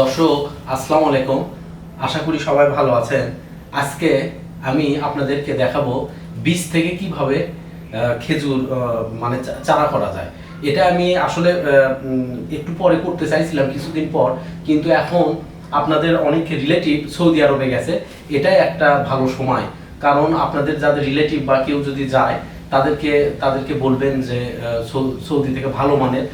দর্শক, আসসালামু আলাইকুম। আশা করি সবাই ভালো আছেন। আজকে আমি আপনাদেরকে দেখাবো বীজ থেকে কীভাবে খেজুর মানে চারা করা যায়। এটা আমি আসলে একটু পরে করতে চাইছিলাম কিছুদিন পর, কিন্তু এখন আপনাদের অনেক রিলেটিভ সৌদি আরবে গেছে। এটাই একটা ভালো সময়। কারণ আপনাদের যাদের রিলেটিভ বা কেউ যদি যায়, তাদেরকে তাদেরকে বলবেন যে সৌদি থেকে ভালো মানের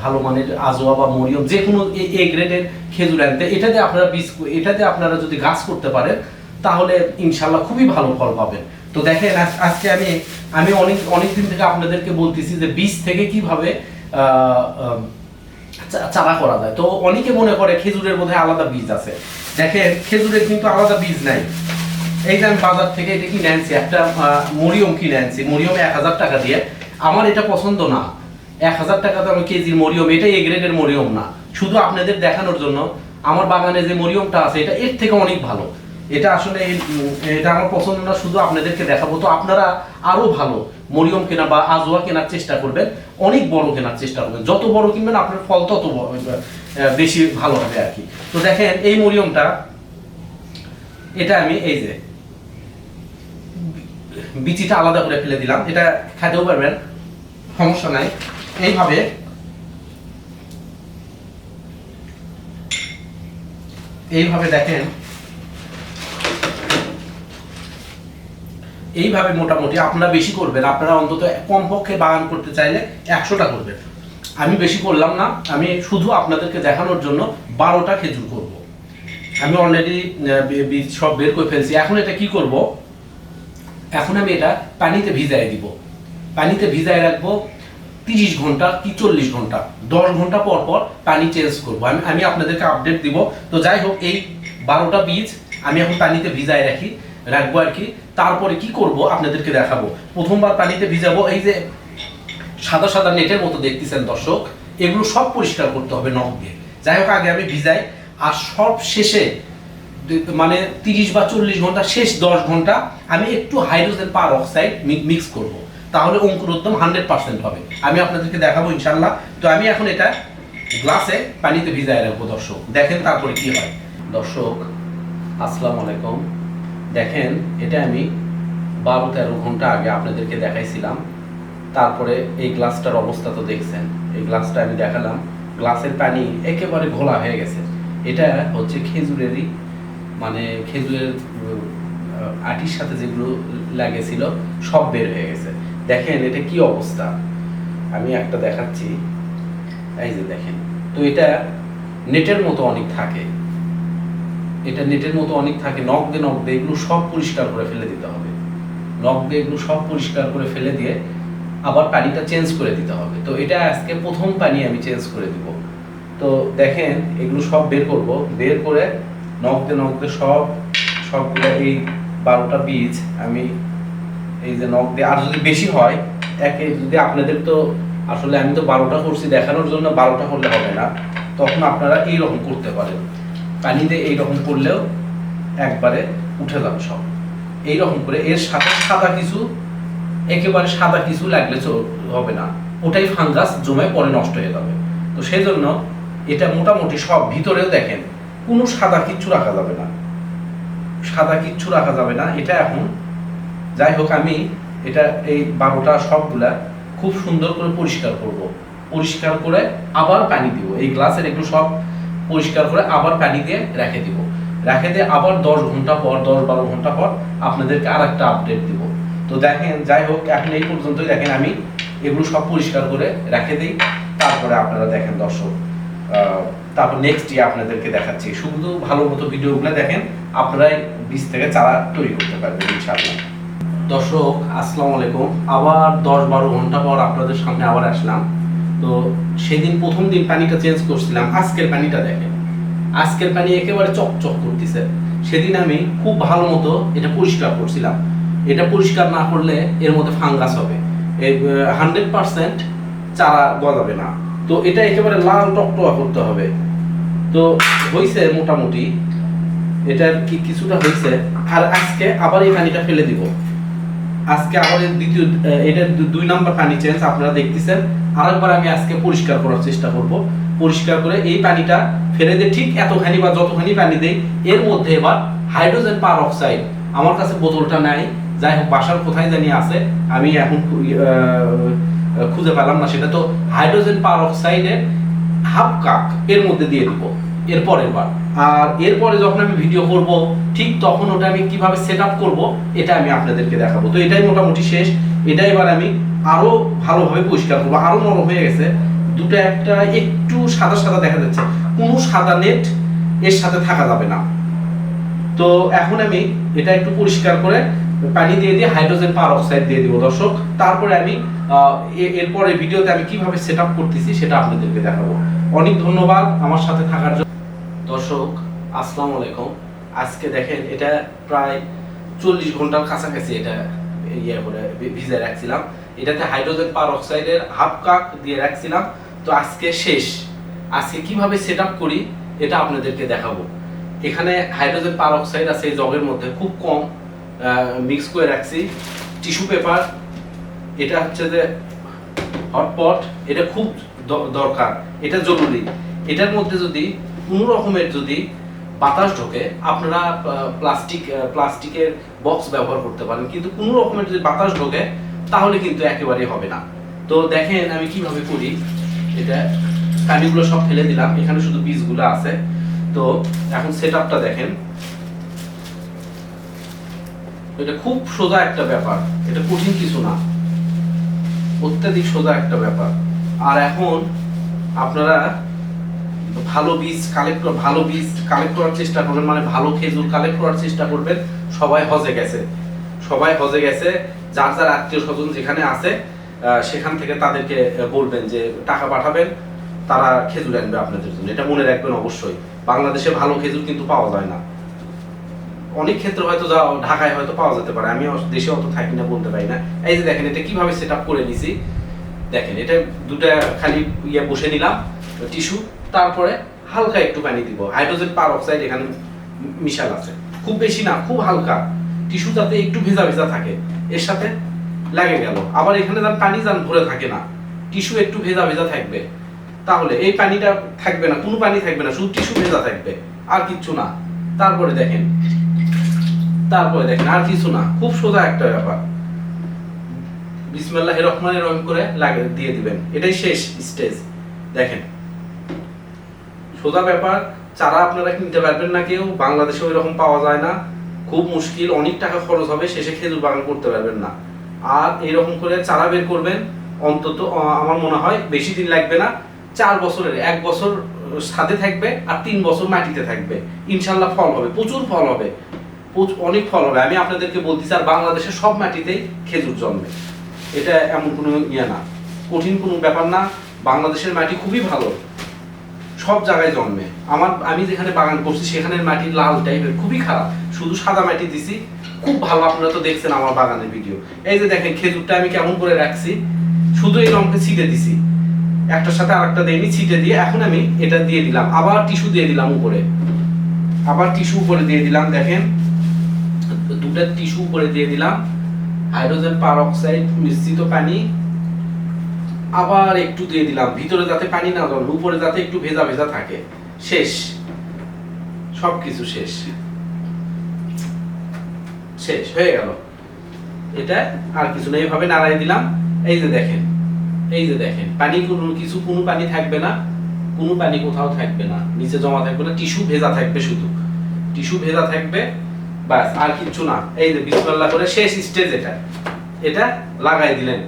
ভালো মানের আজোয়া বা মরিয়ম যে কোনো এ- গ্রেডের খেজুর আনতে, এটাতে আপনারা বীজ এটাতে আপনারা যদি গাছ করতে পারেন, তাহলে ইনশাল্লাহ খুবই ভালো ফল পাবেন। তো দেখেন, আজ- আজকে আমি আমি অনেক অনেক দিন থেকে আপনাদেরকে বলতেছি যে বীজ থেকে কীভাবে চারা করা যায়। তো অনেকে মনে করে খেজুরের মধ্যে আলাদা বীজ আছে। দেখেন, খেজুরের কিন্তু আলাদা বীজ নাই। এই যে আমি বাজার থেকে এটা কিনে আনছি, একটা মরিয়ম কিনে আনছি। মরিয়ম এক হাজার টাকা দিয়ে। আমার এটা পছন্দ না। এক হাজার টাকা তো কেজির মরিয়ম এটা এ গ্রেডের মরিয়ম না। শুধু আপনাদের দেখানোর জন্য, আমার বাগানে যে মরিয়মটা আছে, এটা এর থেকে অনেক ভালো। এটা আসলে এটা আমার পছন্দ না, শুধু আপনাদেরকে দেখাবো। তো আপনারা আরও ভালো মরিয়ম কেনা বা আজোয়া কেনার চেষ্টা করবেন, অনেক বড় কেনার চেষ্টা করবেন। যত বড় কিনবেন, আপনার ফল তত বেশি ভালো হবে আর কি। তো দেখেন, এই মরিয়মটা, এটা আমি এই যে বিচিটা আলাদা করে ফেলে দিলাম। এটা খেতেও পারবেন, সমস্যা নাই। এইভাবে এইভাবে দেখেন, এইভাবে মোটামুটি আপনারা বেশি করবেন, আপনারা অন্তত কমপক্ষে বাগান করতে চাইলে একশোটা করবেন। আমি বেশি করলাম না, আমি শুধু আপনাদেরকে দেখানোর জন্য বারোটা খেজুর করব। আমি অলরেডি বীজ সব বের করে ফেলছি। এখন এটা কি করব? এখন আমি এটা পানিতে ভিজাই দিব। পানিতে ভিজাই রাখব তিরিশ ঘণ্টা কি চল্লিশ ঘণ্টা? দশ ঘণ্টা পর পর পানি চেঞ্জ করব। আমি আমি আপনাদেরকে আপডেট দিব। তো যাই হোক, এই বারোটা বীজ আমি এখন পানিতে ভিজাই রাখি, রাখব আর কি। তারপরে কি করব আপনাদেরকে দেখাবো। প্রথমবার পানিতে ভিজাবো, এই যে সাদা সাদা নেটের মতো দেখতেছেন দর্শক, এগুলো সব পরিষ্কার করতে হবে নখ দিয়ে। যাই হোক, আগে আমি ভিজাই। আর সব শেষে মানে তিরিশ বা চল্লিশ ঘণ্টা, শেষ দশ ঘণ্টা আমি একটু হাইড্রোজেন পার অক্সাইড মিক্স করব। তাহলে অঙ্কুরোদ্যম হান্ড্রেড পার্সেন্ট হবে। আমি আপনাদেরকে দেখাবো ইনশাল্লাহ তো আমি এখন এটা গ্লাসে পানিতে ভিজায় রাখব, দর্শক। দেখেন তারপরে কি হয়। দর্শক, আসসালামু আলাইকুম। দেখেন, এটা আমি বারো তেরো ঘণ্টা আগে আপনাদেরকে দেখাইছিলাম। তারপরে এই গ্লাসটার অবস্থা তো দেখছেন। এই গ্লাসটা আমি দেখালাম। গ্লাসের পানি একেবারে ঘোলা হয়ে গেছে। এটা হচ্ছে খেজুরেরই মানে খেজুরের আটির সাথে যেগুলো লাগেছিল, সব বের হয়ে গেছে। দেখেন এটা কি অবস্থা? আমি একটা দেখাচ্ছি। এই যে দেখেন, তো এটা নেটের মতো অনেক থাকে। এটা নেটের মতো অনেক থাকে, নখ দিয়ে নখ দিয়ে এগুলো সব পরিষ্কার করে ফেলে দিতে হবে। নখ দিয়ে এগুলো সব পরিষ্কার করে ফেলে দিয়ে আবার পানিটা চেঞ্জ করে দিতে হবে। তো এটা আজকে প্রথম পানি আমি চেঞ্জ করে দিব। তো দেখেন, এগুলো সব বের করব। বের করে নখ দিয়ে নখ দিয়ে সব, সবগুলো এই বারোটা বীজ আমি এই যে নখ দিয়ে, আর যদি বেশি হয়, একে যদি আপনাদের তো আসলে আমি তো বারোটা করছি, দেখানোর জন্য বারোটা করলে হবে না, তখন আপনারা এই রকম করতে পারেন। পানিতে এই রকম করলেও একবারে উঠে যাবে সব। এই রকম করে, এর সাথে সাদা কিছু, একেবারে সাদা কিছু লাগলে হবে না। ওটাই ফাঙ্গাস জমে পরে নষ্ট হয়ে যাবে। তো সেই জন্য এটা মোটামুটি সব ভিতরেও দেখেন, কোনো সাদা কিচ্ছু রাখা যাবে না। সাদা কিচ্ছু রাখা যাবে না, এটা এখন যাই হোক আমি এটা, এই বারোটা সবগুলা খুব সুন্দর করে পরিষ্কার করব। পরিষ্কার করে আবার পানি দিব। এই গ্লাসের এগুলো সব পরিষ্কার করে আবার পানি দিয়ে রেখে দিব। রেখে দিয়ে আবার দশ ঘণ্টা পর, দশ বারো ঘণ্টা পর আপনাদেরকে আর একটা আপডেট দিব। তো দেখেন যাই হোক এখন এই পর্যন্তই দেখেন আমি এগুলো সব পরিষ্কার করে রেখে দিই। তারপরে আপনারা দেখেন দর্শক তারপর নেক্সট ইয়ে আপনাদেরকে দেখাচ্ছি। শুধু ভালো মতো ভিডিওগুলো দেখেন, আপনারাই বীজ থেকে চারা তৈরি করতে পারবেন, ইনশাআল্লাহ। দর্শক, আসসালামু আলাইকুম। আবার দশ বারো ঘণ্টা পর আপনাদের সামনে আবার আসলাম। তো সেদিন প্রথম দিন পানিটা চেঞ্জ করছিলাম, আজকের পানিটা দেখেন। আজকের পানি একেবারে চকচক করতেছে। সেদিন আমি খুব ভালো মতো এটা পরিষ্কার করছিলাম। এটা পরিষ্কার না করলে এর মধ্যে ফাঙ্গাস হবে। হান্ড্রেড পার্সেন্ট চারা গজাবে না। তো এটা একেবারে লাল টকটকা করতে হবে। তো হয়েছে মোটামুটি, এটার কি কিছুটা হয়েছে আর আজকে আবার এই পানিটা ফেলে দিব। আজকে এর দ্বিতীয় দু- দুই নাম্বার পানি চেঞ্জ আপনারা দেখতেছেন। আরেকবার আমি আজকে পরিষ্কার করার চেষ্টা করব। পরিষ্কার করে এই পানিটা ফেলে দিয়ে ঠিক এতখানি বা যতখানি পানি দেই, এর মধ্যে এবার হাইড্রোজেন পার অক্সাইড আমার কাছে বোতলটা নাই, যাই হোক, বাসার কোথায় জানি আছে, আমি এখন খুঁজে পেলাম না সেটা। তো হাইড্রোজেন পার অক্সাইডের হাফ কাপ এর মধ্যে দিয়ে দিব এর পরের বার আর এরপরে যখন আমি ভিডিও করব, ঠিক তখন ওটা আমি কীভাবে সেট আপ করব, এটা আমি আপনাদেরকে দেখাবো। তো এটাই মোটামুটি শেষ। এটা এবার আমি আরও ভালোভাবে পরিষ্কার করব। আরও নরম হয়ে গেছে। দুটো একটা একটু সাদা সাদা দেখা যাচ্ছে। কোনো সাদা নেট এর সাথে থাকা যাবে না। তো এখন আমি এটা একটু পরিষ্কার করে পানি দিয়ে দিয়ে হাইড্রোজেন পার অক্সাইড দিয়ে দিব দর্শক। তারপরে আমি এরপরে ভিডিওতে আমি কীভাবে সেট আপ করতেছি সেটা আপনাদেরকে দেখাবো। অনেক ধন্যবাদ আমার সাথে থাকার জন্য। দর্শক, আসসালামু আলাইকুম। আজকে দেখেন, এটা প্রায় চল্লিশ ঘণ্টার কাছাকাছি এটা ইয়ে করে ভিজে রাখছিলাম। এটাতে হাইড্রোজেন পার অক্সাইডের হাফ কাপ দিয়ে রাখছিলাম। তো আজকে শেষ। আজকে কীভাবে সেট করি, এটা আপনাদেরকে দেখাবো। এখানে হাইড্রোজেন পার অক্সাইড আছে এই জগের মধ্যে, খুব কম মিক্স করে রাখছি। টিস্যু পেপার, এটা হচ্ছে যে হটপট, এটা খুব দরকার, এটা জরুরি। এটার মধ্যে যদি কোনো রকমের যদি বাতাস ঢোকে, আপনারা প্লাস্টিক প্লাস্টিকের বক্স ব্যবহার করতে পারেন। কিন্তু কোনো রকমের যদি বাতাস ঢোকে, তাহলে কিন্তু একেবারেই হবে না। তো দেখেন আমি কীভাবে করি। এটা কানিগুলো সব ফেলে দিলাম। এখানে শুধু বীজগুলো আছে। তো এখন সেট দেখেন। এটা খুব সোজা একটা ব্যাপার। এটা কঠিন কিছু না। অত্যাধিক সোজা একটা ব্যাপার। আর এখন আপনারা ভালো বীজ কালেক্ট ভালো বীজ কালেক্ট করার চেষ্টা করবেন মানে ভালো খেজুর কালেক্ট করার চেষ্টা করবেন। সবাই হজে গেছে। সবাই হজে গেছে। যার যার আত্মীয় স্বজন যেখানে আছে সেখান থেকে তাদেরকে বলবেন যে টাকা পাঠাবেন, তারা খেজুর আনবে আপনাদের জন্য। এটা মনে রাখবেন অবশ্যই। বাংলাদেশে ভালো খেজুর কিন্তু পাওয়া যায় না। অনেক ক্ষেত্রে হয়তো যা, ঢাকায় হয়তো পাওয়া যেতে পারে। আমি দেশে অত থাকি না, বলতে পারি না। এই যে দেখেন, এটা কীভাবে সেট করে নিছি? দেখেন, এটা দুটা খালি ইয়ে বসে নিলাম। টিস্যু, তারপরে হালকা একটু পানি দিব। হাইড্রোজেন পার অক্সাইড এখানে মিশাল আছে। খুব বেশি না, খুব হালকা। টিস্যু যাতে একটু ভেজা ভেজা থাকে। এর সাথে লাগে গেল। আবার এখানে যান পানি যান ভরে থাকে না। টিস্যু একটু ভেজা ভেজা থাকবে। তাহলে এই পানিটা থাকবে না, কোনো পানি থাকবে না, শুধু টিস্যু ভেজা থাকবে। আর কিচ্ছু না। তারপরে দেখেন। তারপরে দেখেন, আর কিছু না। খুব সোজা একটা ব্যাপার। বিসমিল্লাহ রহমানের রহিম করে লাগে, দিয়ে দিবেন। এটাই শেষ স্টেজ। দেখেন। সোজা ব্যাপার, চারা আপনারা কিনতে পারবেন না কেউ বাংলাদেশে ওই রকম পাওয়া যায় না। খুব মুশকিল, অনেক টাকা খরচ হবে, শেষে খেজুর বাগান করতে পারবেন না। আর এরকম করে চারা বের করবেন, অন্তত আমার মনে হয় বেশি দিন লাগবে না, চার বছরের, এক বছর ছাদে থাকবে আর তিন বছর মাটিতে থাকবে। ইনশাল্লাহ ফল হবে, প্রচুর ফল হবে। অনেক ফল হবে। আমি আপনাদেরকে বলতেছি, আর বাংলাদেশের সব মাটিতেই খেজুর জন্মে। এটা এমন কোনো ইয়ে না। কঠিন কোনো ব্যাপার না। বাংলাদেশের মাটি খুবই ভালো। সব জায়গায় জন্মে। আমার, আমি যেখানে বাগান করছি, সেখানের মাটি লাল টাইপের খুবই খারাপ। শুধু সাদা মাটি দিছি, খুব ভালো, আপনারা তো দেখছেন আমার বাগানের ভিডিও এই যে দেখেন, খেজুরটা আমি কেমন করে রাখছি, শুধু এই রঙকে ছিটে দিছি। একটার সাথে আরেকটা দেয়নি, ছিটে দিয়ে এখন আমি এটা দিয়ে দিলাম। আবার টিস্যু দিয়ে দিলাম উপরে। আবার টিস্যু উপরে দিয়ে দিলাম, দেখেন। দুটা টিস্যু উপরে দিয়ে দিলাম। হাইড্রোজেন পার অক্সাইড মিশ্রিত পানি আবার একটু দিয়ে দিলাম। ভিতরে যাতে পানি না জমে উপরে যাতে একটু ভেজা ভেজা থাকে। শেষ। সবকিছু শেষ। শেষ, হয়ে গেল। এটা আর কিছু না এইভাবে নাড়াই দিলাম। এই যে দেখেন, এই যে দেখেন, পানি কোনো, কিছু কোনো পানি থাকবে না, কোনো পানি কোথাও থাকবে না, নিচে জমা থাকবে না, টিস্যু ভেজা থাকবে শুধু। টিস্যু ভেজা থাকবে, ব্যাস, আর কিচ্ছু না। এই যে বিসমিল্লাহ করে শেষ স্টেজ এটা। এটা লাগাই দিলেন।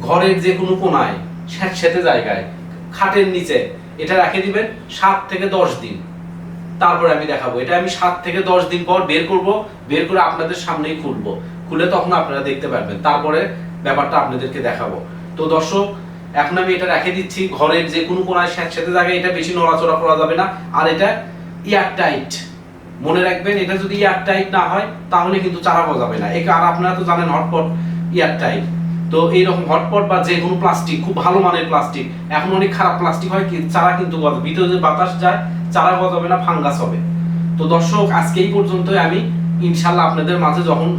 ঘরের যে কোনো কোনায় স্যাঁতস্যাঁতে জায়গায়, খাটের নিচে। এটা রেখে দিবেন সাত থেকে দশ দিন। তারপরে আমি দেখাবো। এটা আমি সাত থেকে দশ দিন পর বের করব, বের করে আপনাদের সামনেই খুলবো। খুলে তখন আপনারা দেখতে পারবেন। তারপরে ব্যাপারটা আপনাদেরকে দেখাবো। তো দর্শক, এখন আমি এটা রেখে দিচ্ছি। ঘরের যে কোনো কোনায় স্যাঁতস্যাঁতে জায়গায় এটা বেশি নড়াচড়া করা যাবে না। আর এটা এয়ার টাইট মনে রাখবেন, এটা যদি এয়ার টাইট না হয়, তাহলে কিন্তু চারা গজাবে না। এই আর আপনারা তো জানেন, হটপট এয়ার টাইট তো এইরকম হটপট বা যে কোনো প্লাস্টিক খুব ভালো মানের প্লাস্টিক এখন অনেক খারাপ প্লাস্টিক হয় চারা কিন্তু ভিতরে যদি বাতাস যায়, চারা গজাবে না ফাঙ্গাস হবে। তো দর্শক, আজকে এই পর্যন্তই আমি ইনশাল্লাহ আপনাদের মাঝে যখন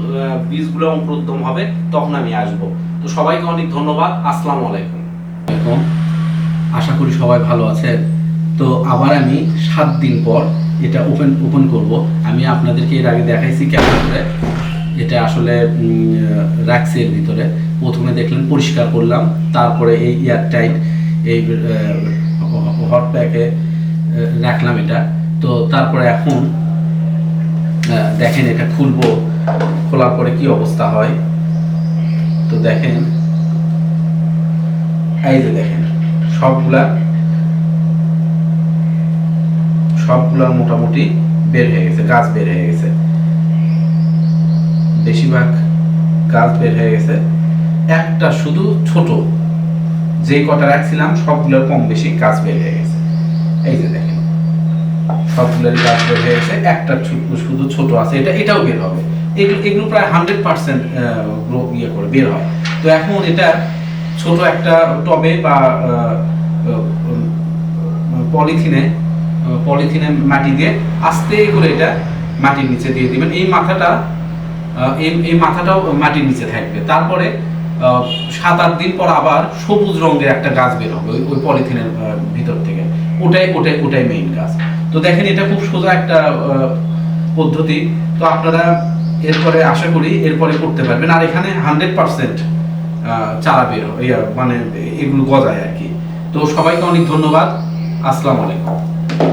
বীজগুলো অঙ্কুরোদ্গম হবে, তখন আমি আসব। তো সবাইকে অনেক ধন্যবাদ, আসসালামু আলাইকুম। আশা করি সবাই ভালো আছেন। তো আবার আমি সাত দিন পর এটা ওপেন ওপেন করব। আমি আপনাদেরকে এর আগে দেখাইছি কেমন করে এটা আসলে রাখছি এর ভিতরে। প্রথমে দেখলেন পরিষ্কার করলাম, তারপরে এই এয়ার টাইট এই হট প্যাকে রাখলাম এটা। তো তারপরে এখন দেখেন এটা খুলবো, খোলার পরে কি অবস্থা হয়? তো দেখেন, এই যে দেখেন, সবগুলা সবগুলা মোটামুটি বের হয়ে গেছে, গাছ বের হয়ে গেছে। বেশিরভাগ গাছ বের হয়ে গেছে। একটা শুধু ছোট, যে কটা রাখছিলাম সবগুলোর কম বেশি গাছ বের হয়ে গেছে। এই যে দেখেন সবগুলোর গাছ বের হয়ে গেছে, একটা শুধু ছোট আছে, এটা, এটাও বের হবে। এগুলো প্রায় হান্ড্রেড পার্সেন্ট ইয়ে করে, বের হয়। তো এখন এটা ছোট একটা টবে বা পলিথিনে পলিথিনে মাটি দিয়ে আস্তে করে এটা মাটির নিচে দিয়ে দিবেন। এই মাথাটা এই মাথাটাও মাটির নিচে থাকবে। তারপরে সাত আট দিন পর আবার সবুজ রঙের একটা গাছ বের হবে ওই পলিথিনের ভিতর থেকে। ওটাই ওটাই ওটাই মেইন গাছ। তো দেখেন, এটা খুব সোজা একটা পদ্ধতি। তো আপনারা এরপরে আশা করি এরপরে করতে পারবেন। আর এখানে হান্ড্রেড পার্সেন্ট চারা বের হবে মানে এগুলো গজায় আর কি। তো সবাইকে অনেক ধন্যবাদ। আসসালামু আলাইকুম।